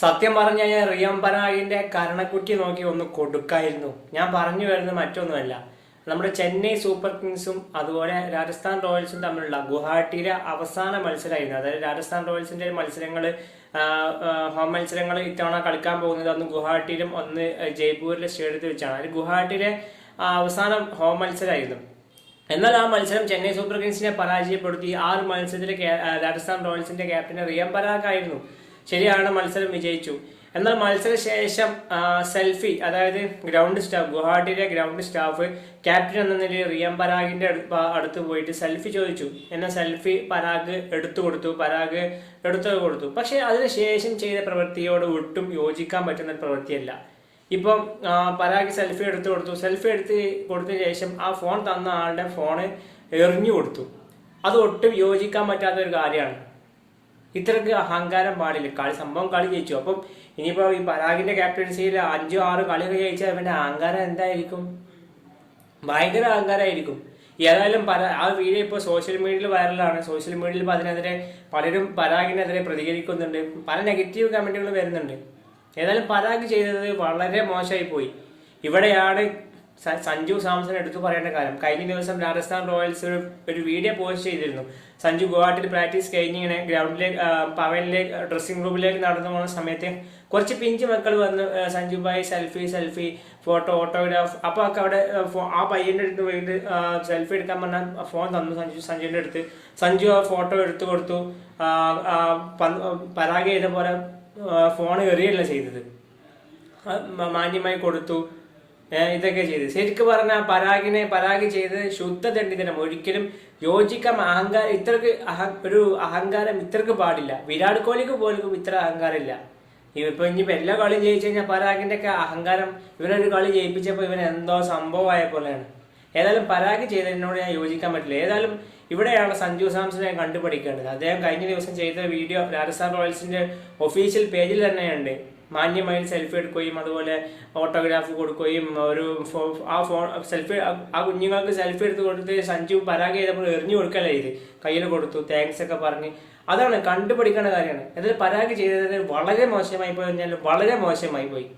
സത്യം പറഞ്ഞു കഴിഞ്ഞാൽ റിയം പരാഗിന്റെ കരണക്കുറ്റി നോക്കി ഒന്ന് കൊടുക്കായിരുന്നു. ഞാൻ പറഞ്ഞു വരുന്നത് മറ്റൊന്നുമല്ല. നമ്മുടെ ചെന്നൈ സൂപ്പർ കിങ്സും അതുപോലെ രാജസ്ഥാൻ റോയൽസും തമ്മിലുള്ള ഗുവാഹട്ടിയിലെ അവസാന മത്സരമായിരുന്നു. അതായത് രാജസ്ഥാൻ റോയൽസിന്റെ മത്സരങ്ങൾ ഹോം മത്സരങ്ങൾ ഇത്തവണ കളിക്കാൻ പോകുന്നത് അന്ന് ഗുവാഹട്ടിയിലും ഒന്ന് ജയ്പൂരിലെ സ്റ്റേഡിയത്തിൽ വെച്ചാണ്. അത് ഗുവാഹട്ടിയിലെ അവസാന ഹോം മത്സരമായിരുന്നു. എന്നാൽ ആ മത്സരം ചെന്നൈ സൂപ്പർ കിങ്സിനെ പരാജയപ്പെടുത്തി. ആ ഒരു രാജസ്ഥാൻ റോയൽസിന്റെ ക്യാപ്റ്റൻ റിയം പരാഗ് ആയിരുന്നു ശരിയാണ് മത്സരം വിജയിച്ചു. എന്നാൽ മത്സര ശേഷം സെൽഫി അതായത് ഗ്രൗണ്ട് സ്റ്റാഫ് ഗുവാഹട്ടിയിലെ ഗ്രൗണ്ട് സ്റ്റാഫ് ക്യാപ്റ്റൻ എന്ന നിലയിൽ റിയം പരാഗിന്റെ അടുത്ത് പോയിട്ട് സെൽഫി ചോദിച്ചു. എന്നാൽ സെൽഫി പരാഗ് എടുത്തു കൊടുത്തു പരാഗ് എടുത്തു കൊടുത്തു. പക്ഷെ അതിനുശേഷം ചെയ്ത പ്രവൃത്തിയോട് ഒട്ടും യോജിക്കാൻ പറ്റുന്ന പ്രവൃത്തിയല്ല. ഇപ്പം പരാഗ് സെൽഫി എടുത്തു കൊടുത്തു. സെൽഫി എടുത്ത് കൊടുത്ത ശേഷം ആ ഫോൺ തന്ന ആളുടെ ഫോണ് എറിഞ്ഞു കൊടുത്തു. അത് ഒട്ടും യോജിക്കാൻ പറ്റാത്ത ഒരു കാര്യമാണ്. ഇത്രക്ക് അഹങ്കാരം പാടില്ല. കളി സംഭവം കളി ജയിച്ചു. അപ്പം ഇനിയിപ്പോ ഈ പരാഗിന്റെ ക്യാപ്റ്റൻസിയിൽ അഞ്ചോ ആറ് കളിയൊക്കെ ജയിച്ചാൽ അവന്റെ അഹങ്കാരം എന്തായിരിക്കും? ഭയങ്കര അഹങ്കാരമായിരിക്കും ഏതായാലും പല ആ വീഡിയോ ഇപ്പോൾ സോഷ്യൽ മീഡിയയിൽ വൈറലാണ് സോഷ്യൽ മീഡിയയിൽ ഇപ്പോൾ അതിനെതിരെ പലരും പരാഗിനെതിരെ പ്രതികരിക്കുന്നുണ്ട്. പല നെഗറ്റീവ് കമന്റുകൾ വരുന്നുണ്ട്. ഏതായാലും പരാഗ് ചെയ്തത് വളരെ മോശമായി പോയി. ഇവിടെയാണ് സഞ്ജു സാംസൺ എടുത്തു പറയേണ്ട കാര്യം. കഴിഞ്ഞ ദിവസം രാജസ്ഥാൻ റോയൽസ് ഒരു ഒരു വീഡിയോ പോസ്റ്റ് ചെയ്തിരുന്നു. സഞ്ജു ഗുവാഹട്ടിയിൽ പ്രാക്ടീസ് കഴിഞ്ഞ് ഇങ്ങനെ ഗ്രൗണ്ടിലേക്ക് പവനിലേക്ക് ഡ്രസ്സിംഗ് റൂമിലേക്ക് നടന്നു പോകുന്ന സമയത്ത് കുറച്ച് പിഞ്ച് മക്കൾ വന്ന് Sanju bhai selfie selfie photo autograph അപ്പോൾ ഒക്കെ അവിടെ ആ, പയ്യന്റെ അടുത്ത് പോയിട്ട് സെൽഫി എടുക്കാൻ പറഞ്ഞാൽ ഫോൺ തന്നു സഞ്ജു സഞ്ജുവിന്റെ അടുത്ത്. സഞ്ജു ആ ഫോട്ടോ എടുത്തു കൊടുത്തു. പരാഗ ചെയ്ത പോലെ ഫോൺ എറിയല്ല ചെയ്തത്. മാന്യമായി കൊടുത്തു. ഇതൊക്കെ ചെയ്ത്. ശരിക്കും പറഞ്ഞാൽ പരാഗിനെ പരാഗ് ചെയ്ത് ശുദ്ധ ദണ്ഡിതനം ഒരിക്കലും യോജിക്കാൻ അഹങ്കാരം ഇത്രക്ക് അഹ ഒരു അഹങ്കാരം ഇത്രക്ക് പാടില്ല. വിരാട് കോഹ്ലിക്ക് പോലും ഇത്ര അഹങ്കാരം ഇല്ല ഇപ്പൊ ഇനിയിപ്പോ എല്ലാ കളിയും ജയിച്ചു കഴിഞ്ഞാൽ പരാഗിന്റെ ഒക്കെ അഹങ്കാരം ഇവനൊരു കളി ജയിപ്പിച്ചപ്പോ ഇവൻ എന്തോ സംഭവമായ പോലെയാണ്. ഏതായാലും പരാഗ് ചെയ്തതിനോട് ഞാൻ യോജിക്കാൻ പറ്റില്ല. ഏതായാലും ഇവിടെയാണ് സഞ്ജു സാംസൺ ഞാൻ കണ്ടുപിടിക്കേണ്ടത് അദ്ദേഹം കഴിഞ്ഞ ദിവസം ചെയ്ത വീഡിയോ രാജസ്ഥാൻ റോയൽസിന്റെ ഒഫീഷ്യൽ പേജിൽ തന്നെയുണ്ട്. മാന്യമായി സെൽഫി എടുക്കുകയും അതുപോലെ ഓട്ടോഗ്രാഫ് കൊടുക്കുകയും ഒരു ആ ഫോൺ സെൽഫി ആ കുഞ്ഞുങ്ങൾക്ക് സെൽഫി എടുത്ത് കൊടുത്ത് സഞ്ജു പരാഗ് ചെയ്തപ്പോൾ എറിഞ്ഞു കൊടുക്കല്ലേ ഇത്? കയ്യിൽ കൊടുത്തു താങ്ക്സ് ഒക്കെ പറഞ്ഞ്. അതാണ് കണ്ടുപിടിക്കേണ്ട കാര്യമാണ്. എന്നാൽ പരാഗ് ചെയ്തത് വളരെ മോശമായി പോയി കഴിഞ്ഞാൽ വളരെ മോശമായി പോയി.